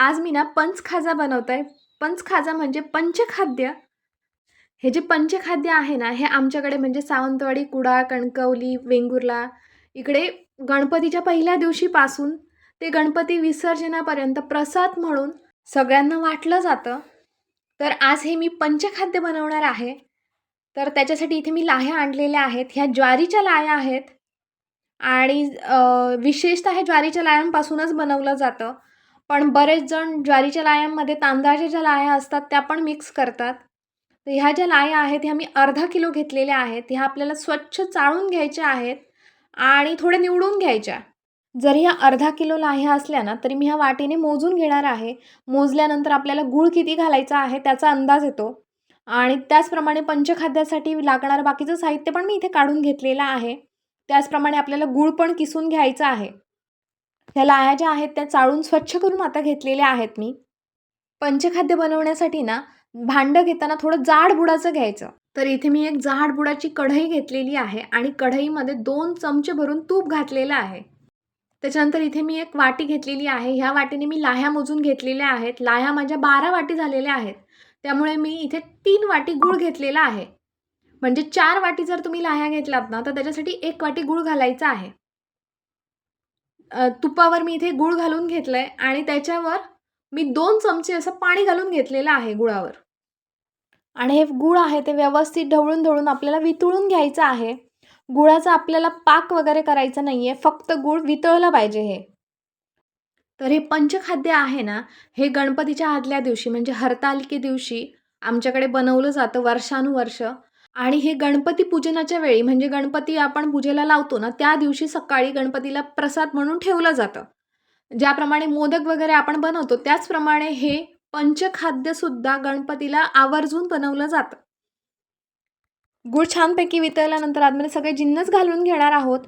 आज मी ना पंचखाजा बनवत आहे पंचखाजा म्हणजे पंचखाद्य. हे जे पंचखाद्य आहे ना हे आमच्याकडे म्हणजे सावंतवाडी कुडाळ कणकवली वेंगुर्ला इकडे गणपतीच्या पहिल्या दिवशीपासून ते गणपती विसर्जनापर्यंत प्रसाद म्हणून सगळ्यांना वाटलं जातं. तर आज हे मी पंचखाद्य बनवणार आहे. तर त्याच्यासाठी इथे मी लाह्या आणलेल्या आहेत. ह्या ज्वारीच्या लाह्या आहेत. आणि विशेषतः हे ज्वारीच्या लाह्यांपासूनच बनवलं जातं. पण बरेच जण ज्वारीच्या लाह्यांमध्ये तांदळाच्या ज्या लाह्या असतात त्या पण मिक्स करतात. तर ह्या ज्या लाह्या आहेत ह्या मी अर्धा किलो घेतलेल्या आहेत. ह्या आपल्याला स्वच्छ चाळून घ्यायच्या आहेत आणि थोडे निवडून घ्यायच्या. जरी ह्या अर्धा किलो लाह्या असल्या ना तरी मी ह्या वाटीने मोजून घेणार आहे. मोजल्यानंतर आपल्याला गूळ किती घालायचा आहे त्याचा अंदाज येतो. आणि त्याचप्रमाणे पंचखाद्यासाठी लागणारं बाकीचं साहित्य पण मी इथे काढून घेतलेलं आहे. त्याचप्रमाणे आपल्याला गूळ पण किसून घ्यायचं आहे. ह्या लाह्या ज्या आहेत त्या चाळून स्वच्छ करून आता घेतलेल्या आहेत मी. पंचखाद्य बनवण्यासाठी ना भांडं घेताना थोडं जाड बुडाचं घ्यायचं. तर इथे मी एक जाड बुडाची कढई घेतलेली आहे आणि कढईमध्ये दोन चमचे भरून तूप घातलेलं आहे. त्याच्यानंतर इथे मी एक वाटी घेतलेली आहे. ह्या वाटीने मी लाह्या मोजून घेतलेल्या आहेत. लाह्या माझ्या बारा वाटी झालेल्या आहेत. त्यामुळे मी इथे तीन वाटी गूळ घेतलेला आहे. म्हणजे चार वाटी जर तुम्ही लाह्या घेतलात ना तर त्याच्यासाठी एक वाटी गूळ घालायचा आहे. तुपावर मी इथे गूळ घालून घेतलं आहे आणि त्याच्यावर मी दोन चमचे असं पाणी घालून घेतलेलं आहे गुळावर. आणि हे गूळ आहे ते व्यवस्थित ढवळून ढवळून आपल्याला वितळून घ्यायचं आहे. गुळाचा आपल्याला पाक वगैरे करायचा नाही आहे फक्त गूळ वितळलं पाहिजे हे. तर हे पंचखाद्य आहे ना हे गणपतीच्या आदल्या दिवशी म्हणजे हरतालिके दिवशी आमच्याकडे बनवलं जातं वर्षानुवर्ष. आणि हे गणपती पूजनाच्या वेळी म्हणजे गणपती आपण पूजेला लावतो ना त्या दिवशी सकाळी गणपतीला प्रसाद म्हणून ठेवलं जातं. ज्याप्रमाणे मोदक वगैरे आपण बनवतो त्याचप्रमाणे हे पंचखाद्यसुद्धा गणपतीला आवर्जून बनवलं जातं. गुळ छानपैकी वितळल्यानंतर आतमध्ये सगळे जिन्नस घालून घेणार आहोत.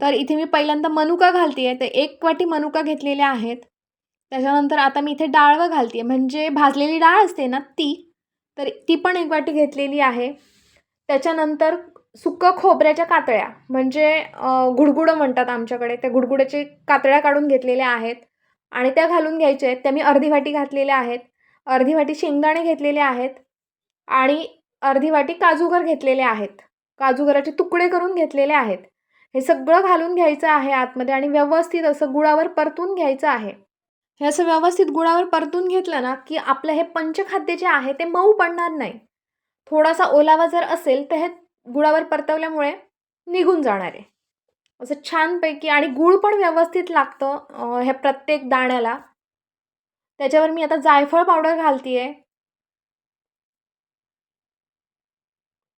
तर इथे मी पहिल्यांदा मनुका घालते आहे तर एक वाटी मनुका घेतलेल्या आहेत. त्याच्यानंतर आता मी इथे डाळवं घालते म्हणजे भाजलेली डाळ असते ना ती तर ती पण एक वाटी घेतलेली आहे. त्याच्यानंतर सुकं खोबऱ्याच्या कातळ्या म्हणजे गुडगुडं म्हणतात आमच्याकडे त्या गुडगुड्याचे कातळ्या काढून घेतलेल्या आहेत आणि त्या घालून घ्यायच्या आहेत. त्या मी अर्धी वाटी घातलेल्या आहेत. अर्धी वाटी शेंगदाणे घेतलेले आहेत आणि अर्धी वाटी काजूगर घेतलेले आहेत. काजूगराचे तुकडे करून घेतलेले आहेत. हे सगळं घालून घ्यायचं आहे आतमध्ये आणि व्यवस्थित असं गुळावर परतून घ्यायचं आहे. हे असं व्यवस्थित गुळावर परतून घेतलं ना की आपलं हे पंचखाद्य जे आहे ते मऊ पडणार नाही. थोडासा ओलावा जर असेल तर हे गुळावर परतवल्यामुळे निघून जाणार आहे. असं छानपैकी आणि गूळ पण व्यवस्थित लागतं हे प्रत्येक दाण्याला. त्याच्यावर मी आता जायफळ पावडर घालते आहे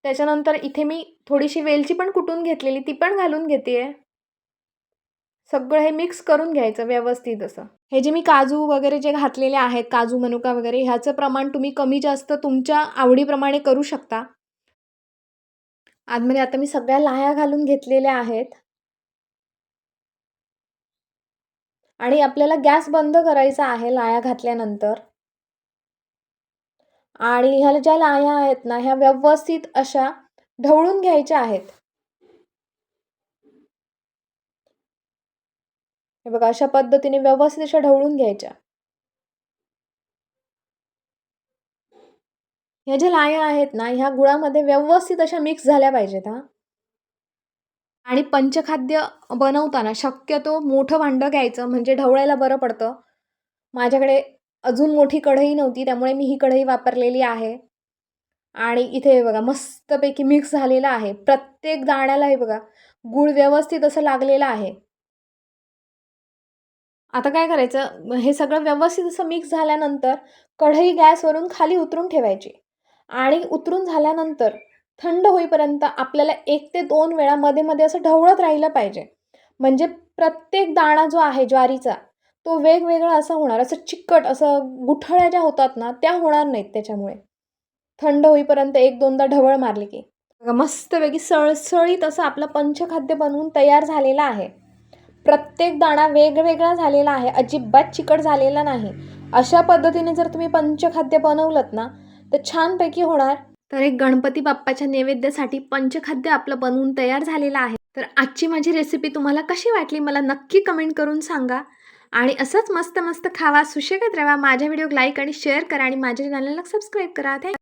त्याच्यानंतर इथे मी थोडीशी वेलची पण कुटून घेतलेली ती पण घालून घेते आहे सगळं हे मिक्स करून घ्यायचं व्यवस्थित असं. हे जे मी काजू वगैरे जे घातलेले आहेत काजू मनुका वगैरे ह्याचं प्रमाण तुम्ही कमी जास्त तुमच्या आवडीप्रमाणे करू शकता. आतमध्ये आता मी सगळ्या लाह्या घालून घेतलेल्या आहेत. आणि आपल्याला गॅस बंद करायचा आहे लाह्या घातल्यानंतर. आणि ह्या ज्या लाह्या आहेत ना ह्या व्यवस्थित अशा ढवळून घ्यायच्या आहेत. हे बघा अशा पद्धतीने व्यवस्थित अशा ढवळून घ्यायच्या. ह्या ज्या लाया आहेत ना ह्या गुळामध्ये व्यवस्थित अशा मिक्स झाल्या पाहिजेत हा. आणि पंचखाद्य बनवताना शक्यतो मोठं भांडं घ्यायचं म्हणजे ढवळायला बरं पडतं. माझ्याकडे अजून मोठी कढई नव्हती त्यामुळे मी ही कढई वापरलेली आहे. आणि इथे हे बघा मस्तपैकी मिक्स झालेलं आहे. प्रत्येक दाण्याला हे बघा गूळ व्यवस्थित असं लागलेलं आहे. आता काय करायचं? हे सगळं व्यवस्थित असं मिक्स झाल्यानंतर कढई गॅसवरून खाली उतरून ठेवायची. आणि उतरून झाल्यानंतर थंड होईपर्यंत आपल्याला एक ते दोन वेळा मध्ये मध्ये असं ढवळत राहिलं पाहिजे. म्हणजे प्रत्येक दाणा जो आहे ज्वारीचा तो वेगवेगळा असा होणार. असं चिकट असं गुठळ्या ज्या होतात ना त्या होणार नाहीत त्याच्यामुळे. थंड होईपर्यंत एक दोनदा ढवळ मारली की. मस्तपैकी सळसळीत असं आपलं पंचखाद्य बनवून तयार झालेलं आहे. प्रत्येक दाणा वेगवेगळा झालेला आहे. अजिबात चिकट झालेला नाही. अशा पद्धतीने जर तुम्ही पंचखाद्य बनवलं ना तर छानपैकी होणार. तर एक गणपती बाप्पाच्या नैवेद्यासाठी पंचखाद्य आपलं बनवून तयार झालेलं आहे. तर आजची माझी रेसिपी तुम्हाला कशी वाटली मला नक्की कमेंट करून सांगा. आणि असंच मस्त मस्त खावा सुशेगत राहा माझ्या व्हिडिओ लाईक आणि शेअर करा आणि माझ्या चॅनलला सबस्क्राईब करा. थँक